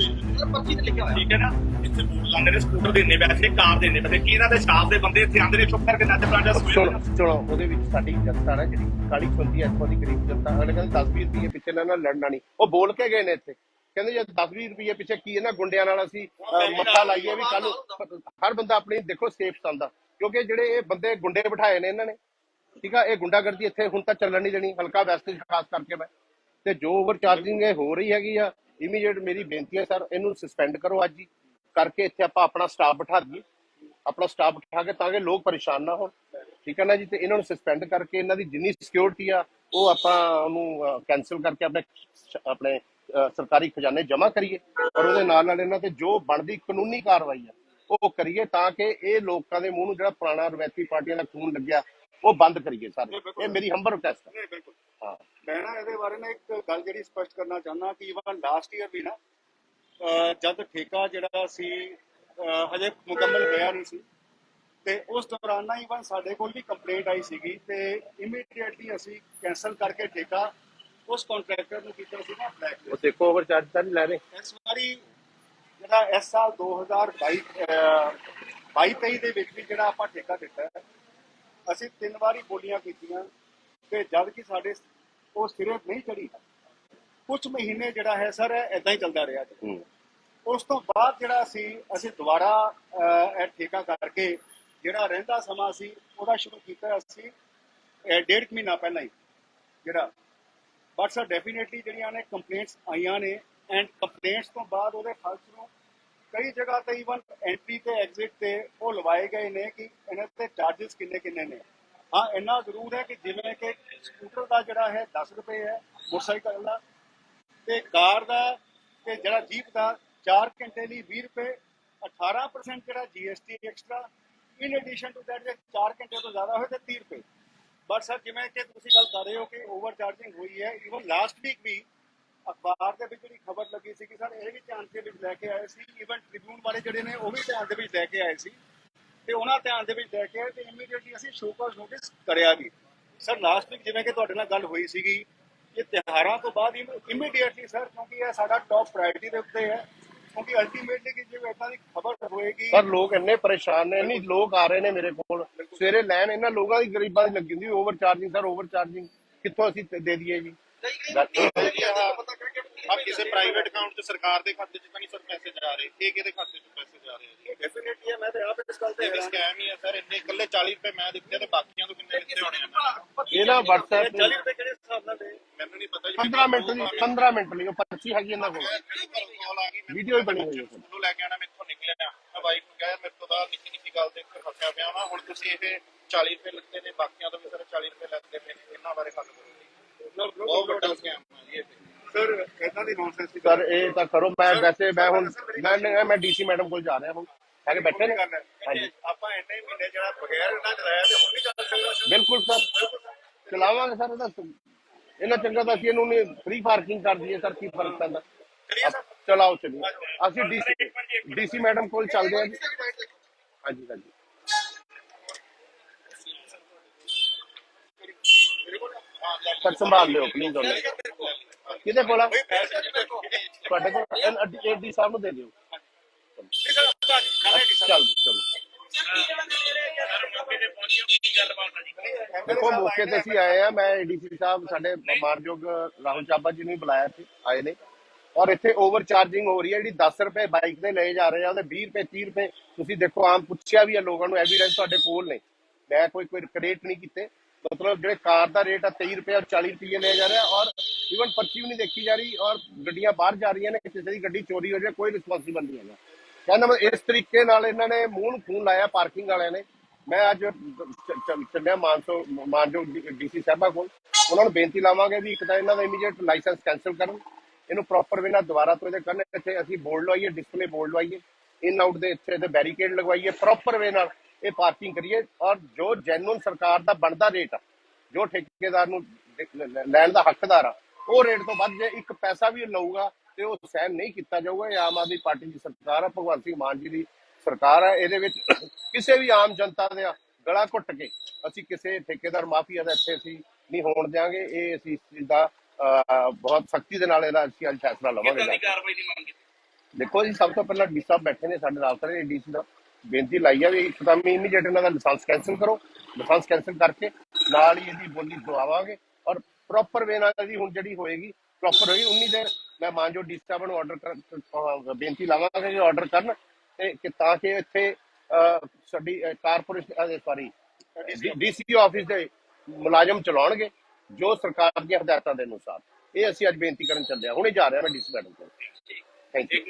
ਪਰਚੀ ਤੇ ਲਿਖਿਆ ਹੋਇਆ ਠੀਕ ਹੈ ਨਾ? ਇੱਥੇ ਬੋਰਡ ਲਾਉਂਦੇ ਨੇ ਸਕੂਟਰ ਦੇ ਇੰਨੇ ਪੈਸੇ ਕਾਰ ਦੇ ਇੰਨੇ ਪੈਸੇ ਕੀ ਇਹਨਾਂ ਦੇ ਸਟਾਫ ਦੇ ਬੰਦੇ ਇੱਥੇ ਆਂਦੇ ਨੇ ਚੁੱਪ ਕਰਕੇ ਨੱਚ ਪ੍ਰਾਂਜਾ ਸੁਣੋ ਸੁਣੋ ਉਹਦੇ ਵਿੱਚ ਸਾਡੀ ਜਨਤਾ ਨਾ ਜਿਹੜੀ ਕਾਲੀ ਸੁਣਦੀ ਹੈ ਇੱਥੋਂ ਦੀ ਗਰੀਬ ਜਨਤਾ ਅਗਲੇ ਕਹਿੰਦੇ 10 20 ਰੁਪਏ ਪਿੱਛੇ ਨਾ ਨਾ ਲੜਨਾ ਨਹੀਂ। ਉਹ ਬੋਲ ਕੇ ਗਏ ਨੇ ਇੱਥੇ। ਕਹਿੰਦੇ ਜੇ 10 20 ਰੁਪਏ ਪਿੱਛੇ ਕੀ ਇਹਨਾਂ ਗੁੰਡਿਆਂ ਨਾਲ ਅਸੀਂ ਅਹ, ਮੱਥਾ ਲਾਈਏ ਵੀ ਕੱਲ ਹਰ ਬੰਦਾ ਆਪਣੀ ਦੇਖੋ ਸੇਫ ਚੱਲਦਾ ਕਿਉਂਕਿ ਜਿਹੜੇ ਇਹ ਬੰਦੇ ਗੁੰਡੇ ਬਿਠਾਏ ਨੇ ਇਹਨਾਂ ਨੇ ਠੀਕ ਆ ਇਹ ਗੁੰਡਾਗਰਦੀ ਇੱਥੇ ਹੁਣ ਤਾਂ ਚੱਲਣ ਨਹੀਂ ਦੇਣੀ। ਹਲਕਾ ਵੈਸਟ ਖਾਸ ਕਰਕੇ ਮੈਂ। ਤੇ ਜੋ ਓਵਰ ਚਾਰਜਿੰਗ ਇਹ ਹੋ ਰਹੀ ਹੈਗੀ ਆ ਇਮੀਡੀਏਟ ਮੇਰੀ ਬੇਨਤੀ ਹੈ ਸਰ, ਇਹਨੂੰ ਸਸਪੈਂਡ ਕਰੋ ਅੱਜ ਹੀ। ਕਰਕੇ ਇੱਥੇ ਆਪਾਂ ਆਪਣਾ ਸਟਾਫ ਬਿਠਾ ਦਈਏ। ਆਪਣਾ ਸਟਾਫ ਬਿਠਾ ਕੇ ਤਾਂ ਕਿ ਲੋਕ ਪਰੇਸ਼ਾਨ ਨਾ ਹੋਣ। ਠੀਕ ਹੈ ਨਾ ਜੀ? ਤੇ ਇਹਨਾਂ ਨੂੰ ਸਸਪੈਂਡ ਕਰਕੇ ਇਹਨਾਂ ਦੀ ਜਿੰਨੀ ਸਿਕਿਉਰਿਟੀ ਆ, ਉਹ ਆਪਾਂ ਉਹਨੂੰ ਕੈਨਸਲ ਕਰਕੇ ਆਪਣੇ ਆਪਣੇ ਸਰਕਾਰੀ ਖਜ਼ਾਨੇ ਜਮ੍ਹਾਂ ਕਰੀਏ। ਔਰ ਉਹਦੇ ਨਾਲ ਨਾਲ ਇਹਨਾਂ ਤੇ ਜੋ ਬਣਦੀ ਕਾਨੂੰਨੀ ਕਾਰਵਾਈ ਆ, ਉਹ ਕਰੀਏ ਤਾਂ ਕਿ ਇਹ ਲੋਕਾਂ ਦੇ ਮੂੰਹ ਨੂੰ ਜਿਹੜਾ ਪੁਰਾਣਾ ਰਵਾਇਤੀ ਪਾਰਟੀਆਂ ਦਾ ਖੂਨ ਲੱਗਿਆ, ਉਹ ਬੰਦ ਕਰੀਏ ਸਾਰੇ। ਇਹ ਮੇਰੀ ਹੰਬਰ ਰਿਕਵੈਸਟ ਹੈ ਹਾਂ। ਮੈਂ ਨਾ ਇਹਦੇ ਬਾਰੇ ਨਾ ਇੱਕ ਗੱਲ ਜਿਹੜੀ ਸਪਸ਼ਟ ਕਰਨਾ ਚਾਹੁੰਦਾ ਕਿ ਇਵਨ ਲਾਸਟ ਈਅਰ ਵੀ ਨਾ ਜਦ ਠੇਕਾ ਜਿਹੜਾ ਸੀ ਹਜੇ ਮੁਕੰਮਲ ਹੋਇਆ ਨਹੀਂ ਸੀ ਤੇ ਉਸ ਦੌਰਾਨ ਨਾ ਇਵਨ ਸਾਡੇ ਕੋਲ ਵੀ ਕੰਪਲੇਂਟ ਆਈ ਸੀਗੀ ਤੇ ਇਮੀਡੀਏਟਲੀ ਅਸੀਂ ਕੈਨਸਲ ਕਰਕੇ ਠੇਕਾ ਉਸ ਕੰਟਰੈਕਟਰ ਨੂੰ ਕੀਤਾ ਸੀ ਨਾ ਬਲੈਕ ਉਹ ਦੇਖੋ ਓਵਰ ਚਾਰਜ ਤਾਂ ਨਹੀਂ ਲੈ ਰਹੇ। ਇਸ ਵਾਰੀ ਜਿਹੜਾ ਇਸ ਸਾਲ 2022 22 ਦੇ ਵਿੱਚ ਵੀ ਜਿਹੜਾ ਆਪਾਂ ਠੇਕਾ ਦਿੱਤਾ ਹੈ ਅਸੀਂ ਤਿੰਨ ਵਾਰੀ ਬੋਲੀਆਂ ਕੀਤੀਆਂ। ਤੇ ਜਦ ਕਿ ਸਾਡੇ ਉਹ ਸਿਰੇ ਨਹੀਂ ਚੜੀ ਕੁਝ ਮਹੀਨੇ ਜਿਹੜਾ ਹੈ ਸਰ ਇਦਾਂ ਹੀ ਚੱਲਦਾ ਰਿਹਾ ਜੀ। ਉਸ ਤੋਂ ਬਾਅਦ ਜਿਹੜਾ ਸੀ ਅਸੀਂ ਦੁਬਾਰਾ ਇਹ ਠੇਕਾ ਕਰਕੇ ਜਿਹੜਾ ਰਹਿੰਦਾ ਸਮਾਂ ਸੀ ਉਹਦਾ ਸ਼ੁਰੂ ਕੀਤਾ ਅਸੀਂ ਡੇਢ ਮਹੀਨਾ ਪਹਿਲਾਂ ਹੀ ਜਿਹੜਾ। ਬਟ ਸਰ ਡੈਫੀਨਿਟਲੀ ਜਿਹੜੀਆਂ ਨੇ ਕੰਪਲੇਂਟਸ ਆਈਆਂ ਨੇ ਐਂਡ ਕੰਪਲੇਂਟਸ ਤੋਂ ਬਾਅਦ ਉਹਦੇ ਫਲਸਰੂ ਕਈ ਜਗ੍ਹਾ ਤੇ ਇਵਨ ਐਂਟਰੀ ਤੇ ਐਗਜ਼ਿਟ ਤੇ ਉਹ ਲਵਾਏ ਗਏ ਨੇ ਕਿ ਇਹਨਾਂ ਤੇ ਚਾਰजेस ਕਿੰਨੇ ਕਿੰਨੇ ਨੇ। ਹਾਂ ਇੰਨਾ ਜ਼ਰੂਰ ਹੈ ਕਿ ਜਿਵੇਂ ਕਿ ਸਕੂਟਰ ਦਾ ਜਿਹੜਾ ਹੈ 10 ਰੁਪਏ ਹੈ, ਮੋਟਰਸਾਈਕਲ ਦਾ ਤੇ ਕਾਰ ਦਾ ਤੇ ਜਿਹੜਾ ਜੀਪ ਦਾ 4 ਘੰਟੇ ਲਈ 20 ਰੁਪਏ 18% ਜਿਹੜਾ GST extra in addition to that ਜੇ 4 ਘੰਟੇ ਤੋਂ ਜ਼ਿਆਦਾ ਹੋਏ ਤੇ 30 ਰੁਪਏ। ਬਟ ਸਰ ਜਿਵੇਂ ਕਿ ਤੁਸੀਂ ਗੱਲ ਕਰ ਰਹੇ ਹੋ ਕਿ ਓਵਰ ਚਾਰਜਿੰਗ ਹੋਈ ਹੈ ਇਵਨ ਲਾਸਟ ਵੀਕ ਵੀ ਅਖਬਾਰ ਦੇ ਵਿੱਚ ਜਿਹੜੀ ਖਬਰ ਲੱਗੀ ਸੀ ਕਿ ਸਰ ਇਹ ਵੀ ਧਿਆਨ ਦੇ ਵਿੱਚ ਲੈ ਕੇ ਆਏ ਸੀ ਇਵਨ ਟ੍ਰਿਬਿਊਨ ਵਾਲੇ ਜਿਹੜੇ ਨੇ, ਉਹ ਵੀ ਧਿਆਨ ਦੇ ਵਿੱਚ ਲੈ ਕੇ ਆਏ ਸੀ। ਤੇ ਉਹਨਾਂ ਧਿਆਨ ਦੇ ਵਿੱਚ ਲੈ ਕੇ ਆਏ ਤੇ ਇਮੀਡੀਏਟਲੀ ਅਸੀਂ ਸ਼ੋਅ ਕਾਜ਼ ਨੋਟਿਸ ਕਰਿਆ ਵੀ। ਸਰ ਲਾਸਟ ਵੀਕ ਜਿਵੇਂ ਕਿ ਤੁਹਾਡੇ ਨਾਲ ਗੱਲ ਹੋਈ ਸੀਗੀ ਇਹ ਤਿਉਹਾਰਾਂ ਤੋਂ ਬਾਅਦ ਇਮੀਡੀਏਟਲੀ ਸਰ ਕਿਉਂਕਿ ਇਹ ਸਾਡਾ ਟੌਪ ਪ੍ਰਾਇੋਰਟੀ ਦੇ ਉੱਤੇ ਹੈ ਕਿਉਂਕਿ ਅਲਟੀਮੇਟਲੀ ਕਿ ਜਿਵੇਂ ਇਦਾਂ ਦੀ ਖਬਰ ਹੋਏਗੀ ਪਰ ਲੋਕ ਇੰਨੇ ਪਰੇਸ਼ਾਨ ਨੇ ਨਹੀਂ ਲੋਕ ਆ ਰਹੇ ਨੇ ਮੇਰੇ ਕੋਲ। ਸਵੇਰੇ ਲੈਣ ਇਹਨਾਂ ਲੋਕਾਂ ਦੀ ਗਰੀਬਾਂ ਦੀ ਲੱਗੀ ਹੁੰਦੀ over charging sir over charging ਕਿੱਥੋਂ ਅਸੀਂ ਦੇ ਦਈਏ ਜੀ? ਆ ਕਿਸੇ ਪ੍ਰਾਈਵੇਟ ਅਕਾਊਂਟ 'ਚ ਸਰਕਾਰ ਦੇ ਖਾਤੇ 'ਚ ਤਾਂ ਨਹੀਂ ਸਰ ਪੈਸੇ ਜਾ ਰਹੇ ਇਹ ਕਿਹਦੇ ਖਾਤੇ 'ਚ ਪੈਸੇ ਜਾ ਰਹੇ ਆ ਡੈਫੀਨਿਟਲੀ ਮੈਂ ਤੇ ਆਪ ਇਸ ਗੱਲ ਤੇ ਇਹ ਸਕੈਮ ਹੀ ਆ ਸਰ ਇੰਨੇ ਇਕੱਲੇ 40 ਰੁਪਏ ਮੈਂ ਦਿੱਤੇ ਤੇ ਬਾਕੀਆਂ ਤੋਂ ਕਿੰਨੇ ਦਿੱਤੇ ਹੋਣੇ ਆ? ਇਹ ਨਾ WhatsApp 40 ਰੁਪਏ ਕਿਹੜੇ ਹਿਸਾਬ ਨਾਲ ਦੇ ਮੈਨੂੰ ਨਹੀਂ ਪਤਾ ਜੀ 15 ਮਿੰਟ ਲਈ 15 ਮਿੰਟ ਲਈ ਉਹ ਪਰਚੀ ਹੈਗੀ ਇਹਨਾਂ ਕੋਲ। ਆ ਵੀਡੀਓ ਹੀ ਬਣੀ ਹੋਈ ਹੈ। ਸਰ ਨੂੰ ਲੈ ਕੇ ਆਣਾ ਮੈਥੋਂ ਨਿਕਲਿਆ। ਮੈਂ ਵਾਈਫ ਨੂੰ ਕਿਹਾ ਮੇਰੇ ਤੋਂ ਤਾਂ ਨਿੱਕੀ ਨਿੱਕੀ ਗੱਲ ਤੇ ਫਸਿਆ ਪਿਆ ਵਾ। ਹੁਣ ਤੁਸੀਂ ਇਹ 40 ਰੁਪਏ ਲੱਗੇ ਨੇ ਬਾਕੀਆਂ ਤੋਂ ਵੀ ਸਰ 40 ਰੁਪਏ ਲੱਗਦੇ ਨੇ ਇਹਨਾਂ ਬਾਰੇ ਗੱਲ ਕਰੋ ਬਹੁਤ ਵੱਡਾ ਸਕੈਮ ਹੈ ਜੀ ਇਹ। ਤੇ। ਸਰ ਇਦਾਂ ਦੀ ਨੌਨਸੈਂਸ ਦੀ ਸਰ ਇਹ ਤਾਂ ਕਰੋ ਮੈਂ ਵੈਸੇ ਮੈਂ ਹੁਣ ਮੈਂ ਮੈਂ ਡੀਸੀ ਮੈਡਮ ਕੋਲ ਜਾ ਰਿਹਾ ਹੁਣ। ਹੈਗੇ ਬੈਠੇ ਨੇ। ਗੱਲ ਹੈ ਹਾਂਜੀ। ਆਪਾਂ ਇੰਨੇ ਹੀ ਮਹੀਨੇ ਜਿਹੜਾ ਬਗੈਰ ਇਹਨਾਂ ਚਲਾਇਆ ਤੇ ਹੁਣ ਨਹੀਂ ਚੱਲ ਸਕਦਾ ਬਿਲਕੁਲ ਸਰ। ਚਲਾਵਾਂਗੇ ਸਰ ਇਹਦਾ ਇਹਨਾਂ ਚੰਗਾ ਤਾਂ ਅਸੀਂ ਇਹਨੂੰ ਨਹੀਂ ਫ੍ਰੀ ਪਾਰਕਿੰਗ ਕਰ ਦਈਏ ਸਰ ਕੀ ਫ਼ਰਕ ਪੈਂਦਾ। ਅਬ ਚਲਾਓ ਚਲਿਏ। ਅਸੀਂ ਡੀਸੀ ਡੀਸੀ ਮੈਡਮ ਕੋਲ ਚੱਲਦੇ ਹਾਂ ਜੀ ਹਾਂਜੀ ਹਾਂਜੀ। ਸਰ ਸੰਭਾਲ ਲਿਓ ਪਲੀਜ਼ ਉਹਨੇ। ਕਿਹਦੇ ਕੋਲ ਆ? ਤੁਹਾਡੇ ਕੋਲ ਏਡੀ ਸਾਹਿਬ ਨੂੰ ਦੇ ਦਿਓ। ਚੱਲ ਚਲੋ। ਦੇਖੋ ਮੌਕੇ ਤੇ ਅਸੀਂ ਆਏ ਆ। ਮੈਂ ਏਡੀਸੀ ਸਾਹਿਬ ਸਾਡੇ ਮਾਨਯੋਗ ਰਾਹੁਲ ਚਾਬਾ ਜੀ ਨੂੰ ਬੁਲਾਇਆ ਸੀ ਆਏ ਨੇ। ਔਰ ਇੱਥੇ ਓਵਰ ਚਾਰਜਿੰਗ ਹੋ ਰਹੀ ਹੈ ਜਿਹੜੀ 10 ਰੁਪਏ ਬਾਈਕ ਦੇ ਲਏ ਜਾ ਰਹੇ ਆ ਉਹਦੇ 20 ਰੁਪਏ 30 ਰੁਪਏ। ਤੁਸੀਂ ਦੇਖੋ ਆਮ ਪੁੱਛਿਆ ਵੀ ਹੈ ਲੋਕਾਂ ਨੂੰ ਐਵੀਡੈਂਸ ਤੁਹਾਡੇ ਕੋਲ ਨੇ। ਮੈਂ ਕੋਈ ਕੋਈ ਕ੍ਰੀਏਟ ਨਹੀਂ ਕੀਤੇ। ਮਤਲਬ ਜਿਹੜੇ ਕਾਰ ਦਾ ਰੇਟ ਆ 23 ਰੁਪਏ ਔਰ 40 ਰੁਪਏ ਲਿਆ ਜਾ ਰਿਹਾ ਔਰ ਇਵਨ ਪਰਚੀ ਵੀ ਨਹੀਂ ਦੇਖੀ ਜਾ ਰਹੀ ਔਰ ਗੱਡੀਆਂ ਬਾਹਰ ਜਾ ਰਹੀਆਂ ਨੇ, ਕਿਸੇ ਦੀ ਗੱਡੀ ਚੋਰੀ ਹੋ ਜਾਏ ਕੋਈ ਰਿਸਪੌਂਸਿਬਲ ਨਹੀਂ ਹੈਗਾ। ਕਹਿੰਦਾ ਮੈਂ ਇਸ ਤਰੀਕੇ ਨਾਲ ਇਹਨਾਂ ਨੇ ਮੂੰਹ ਨੂੰ ਖੂਨ ਲਾਇਆ ਪਾਰਕਿੰਗ ਵਾਲਿਆਂ ਨੇ। ਮੈਂ ਅੱਜ ਚੱਲਿਆ ਮਾਨਸੋ, ਮਾਨਜੋ ਡੀਸੀ ਸਾਹਿਬਾ ਕੋਲ। ਉਹਨਾਂ ਨੂੰ ਬੇਨਤੀ ਲਾਵਾਂਗੇ ਵੀ ਇੱਕ ਤਾਂ ਇਹਨਾਂ ਦਾ ਇਮੀਡੀਏਟ ਲਾਇਸੈਂਸ ਕੈਨਸਲ ਕਰਨ। ਇਹਨੂੰ ਪ੍ਰੋਪਰ ਵੇ ਨਾਲ ਦੁਬਾਰਾ ਤੋਂ ਇਹਦੇ ਕਰਨ ਇੱਥੇ ਅਸੀਂ ਬੋਰਡ ਲਵਾਈਏ ਡਿਸਪਲੇ ਬੋਰਡ ਲਵਾਈਏ। ਇਨ ਆਊਟ ਦੇ ਇੱਥੇ ਤੇ ਬੈਰੀਕੇਡ ਲਗਵਾਈਏ ਪ੍ਰੋਪਰ ਵੇ ਨਾਲ ਇਹ ਪਾਰਕਿੰਗ ਕਰੀਏ। ਔਰ ਜੋ ਜੈਨੂਨ ਸਰਕਾਰ ਦਾ ਬਣਦਾ ਰੇਟ ਆ, ਜੋ ਠੇਕੇਦਾਰ ਨੂੰ ਲੈਣ ਦਾ ਹੱਕਦਾਰ ਆ ਉਹ ਰੇਟ ਤੋਂ ਵੱਧ ਜੇ ਇੱਕ ਪੈਸਾ ਵੀ ਲਊਗਾ ਤੇ ਉਹ ਸਹਿਨ ਨਹੀਂ ਕੀਤਾ ਜਾਊਗਾ ਇਹ ਆਮ ਆਦਮੀ ਪਾਰਟੀ ਦੀ ਸਰਕਾਰ ਆ ਭਗਵੰਤ ਸਿੰਘ ਮਾਨ ਜੀ ਦੀ ਸਰਕਾਰ ਹੈ ਇਹਦੇ ਵਿੱਚ ਕਿਸੇ ਵੀ ਆਮ ਜਨਤਾ ਦੇ ਗਲਾ ਘੁੱਟ ਕੇ ਅਸੀਂ ਕਿਸੇ ਠੇਕੇਦਾਰ ਮਾਫੀਆ ਦਾ ਇੱਥੇ ਅਸੀਂ ਨਹੀਂ ਹੋਣ ਦਿਆਂਗੇ ਇਹ ਅਸੀਂ ਇਸ ਚੀਜ਼ ਦਾ ਬਹੁਤ ਸਖਤੀ ਦੇ ਨਾਲ ਇਹਦਾ ਅਸੀਂ ਅੱਜ ਫੈਸਲਾ ਲਵਾਂਗੇ ਕਾਰਵਾਈ ਦੀ ਮੰਗ ਦੇਖੋ ਜੀ ਸਭ ਤੋਂ ਪਹਿਲਾਂ ਡੀ ਸਾਹਿਬ ਬੈਠੇ ਨੇ ਸਾਡੇ ਨਾਲ ਸਾਰੇ ਡੀਸੀ ਦਾ ਬੇਨਤੀ ਲਾਈ ਆ ਵੀ ਇੱਕਦਮ ਇਮੀਡੀਏਟ ਇਹਨਾਂ ਦਾ ਲਾਇਸੈਂਸ ਕੈਂਸਲ ਕਰੋ ਲਾਇਸੈਂਸ ਕੈਂਸਲ ਕਰਕੇ ਨਾਲ ਹੀ ਇਹਦੀ ਬੋਲੀ ਦਵਾਵਾਂਗੇ ਔਰ ਪ੍ਰੋਪਰ ਵੇ ਨਾਲ ਜੀ ਹੁਣ ਜਿਹੜੀ ਹੋਏਗੀ ਪ੍ਰੋਪਰ ਹੋਈ ਉਨੀ ਦੇਰ ਮੈਂ ਮਾਨਜੋ ਡੀ ਸਾਹਿਬ ਨੂੰ ਆਰਡਰ ਕਰ ਬੇਨਤੀ ਲਾਵਾਂਗਾ ਕਿ ਆਰਡਰ ਕਰਨ ਤੇ ਕਿ ਤਾਂ ਕਿ ਇੱਥੇ ਸਾਡੀ ਕਾਰਪੋਰੇਸ਼ਨ ਸੌਰੀ ਡੀਸੀ ਆਫਿਸ ਦੇ ਮੁਲਾਜ਼ਮ ਚਲਾਉਣਗੇ, ਜੋ ਸਰਕਾਰ ਦੀਆਂ ਹਦਾਇਤਾਂ ਦੇ ਅਨੁਸਾਰ। ਇਹ ਅਸੀਂ ਅੱਜ ਬੇਨਤੀ ਕਰਨ ਚੱਲੇ ਹਾਂ। ਹੁਣੇ ਜਾ ਰਿਹਾ ਮੈਂ ਡੀਸੀ ਮੈਡਮ ਕੋਲ। Thank you